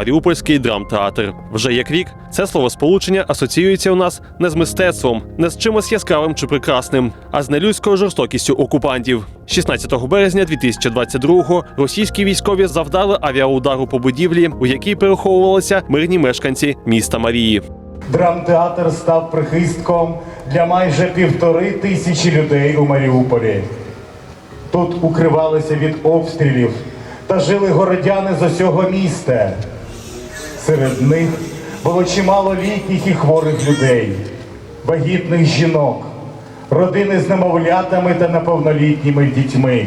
Маріупольський драмтеатр. Вже як рік це словосполучення асоціюється у нас не з мистецтвом, не з чимось яскравим чи прекрасним, а з нелюдською жорстокістю окупантів. 16 березня 2022-го російські військові завдали авіаудару по будівлі, у якій переховувалися мирні мешканці міста Марії. Драмтеатр став прихистком для майже півтори тисячі людей у Маріуполі. Тут укривалися від обстрілів та жили городяни з усього міста. Серед них було чимало літніх і хворих людей, вагітних жінок, родини з немовлятами та неповнолітніми дітьми.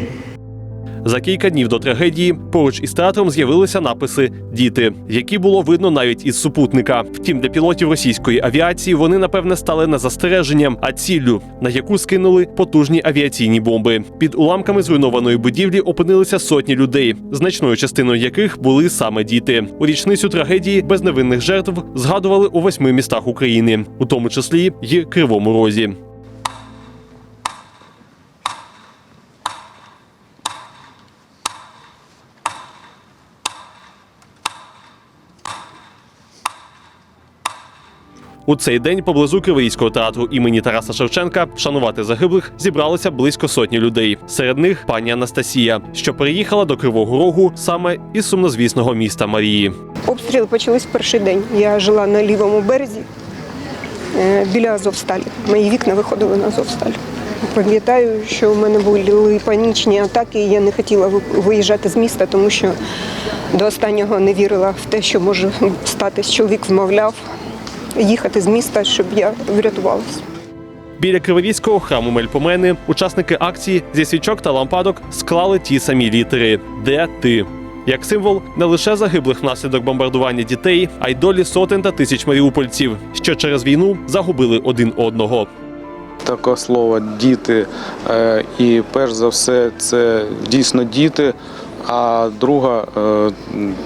За кілька днів до трагедії поруч із театром з'явилися написи Діти, які було видно навіть із супутника. Втім, для пілотів російської авіації вони напевне стали не застереженням, а ціллю, на яку скинули потужні авіаційні бомби. Під уламками зруйнованої будівлі опинилися сотні людей, значною частиною яких були саме діти. У річницю трагедії без невинних жертв згадували у восьми містах України, у тому числі й Кривому Розі. У цей день поблизу Криворізького театру імені Тараса Шевченка вшанувати загиблих зібралося близько сотні людей. Серед них пані Анастасія, що переїхала до Кривого Рогу саме із сумнозвісного міста Марії. Обстріли почались перший день. Я жила на лівому березі е, біля Азовсталі. Мої вікна виходили на Азовсталь. Пам'ятаю, що в мене були панічні атаки, і я не хотіла ви- виїжджати з міста, тому що до останнього не вірила в те, що може статись. Чоловік вмовляв їхати з міста, щоб я врятувалася. Біля Криворізького храму Мельпомени учасники акції зі свічок та лампадок склали ті самі літери Де ти? Як символ не лише загиблих внаслідок бомбардування дітей, а й долі сотень та тисяч маріупольців, що через війну загубили один одного. Таке слово діти. е, І перш за все, це дійсно діти. А друга е,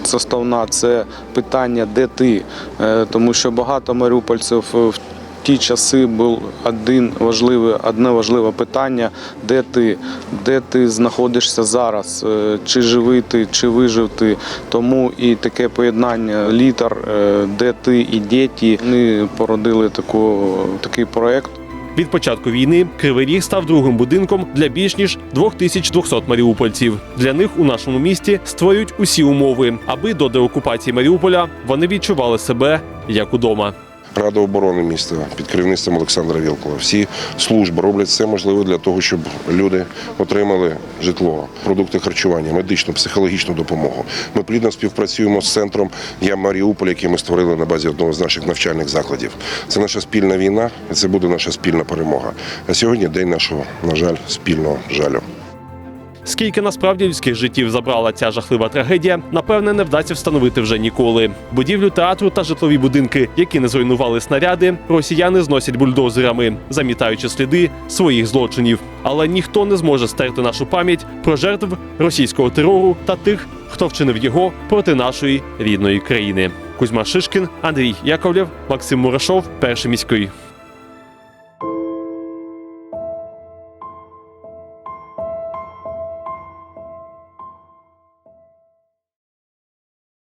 составна це питання, де ти? Е, Тому що багато маріупольців в ті часи був один важливий, одне важливе питання: де ти? Де ти знаходишся зараз? Е, Чи живий ти, чи вижив ти? Тому і таке поєднання літер, е, де ти і діти, вони породили таку, такий проект. Від початку війни Кривий Ріг став другим будинком для більш ніж 2200 маріупольців. Для них у нашому місті створюють усі умови, аби до деокупації Маріуполя вони відчували себе як удома. Рада оборони міста під керівництвом Олександра Вілкова. Всі служби роблять все можливе для того, щоб люди отримали житло, продукти харчування, медичну, психологічну допомогу. Ми плідно співпрацюємо з центром Я Маріуполь, який ми створили на базі одного з наших навчальних закладів. Це наша спільна війна, і це буде наша спільна перемога. А сьогодні день нашого, на жаль, спільного жалю. Скільки насправді людських життів забрала ця жахлива трагедія, напевне, не вдасться встановити вже ніколи. Будівлю театру та житлові будинки, які не зруйнували снаряди, росіяни зносять бульдозерами, замітаючи сліди своїх злочинів. Але ніхто не зможе стерти нашу пам'ять про жертв російського терору та тих, хто вчинив його проти нашої рідної країни. Кузьма Шишкін, Андрій Яковлєв, Максим Мурашов, перший міський.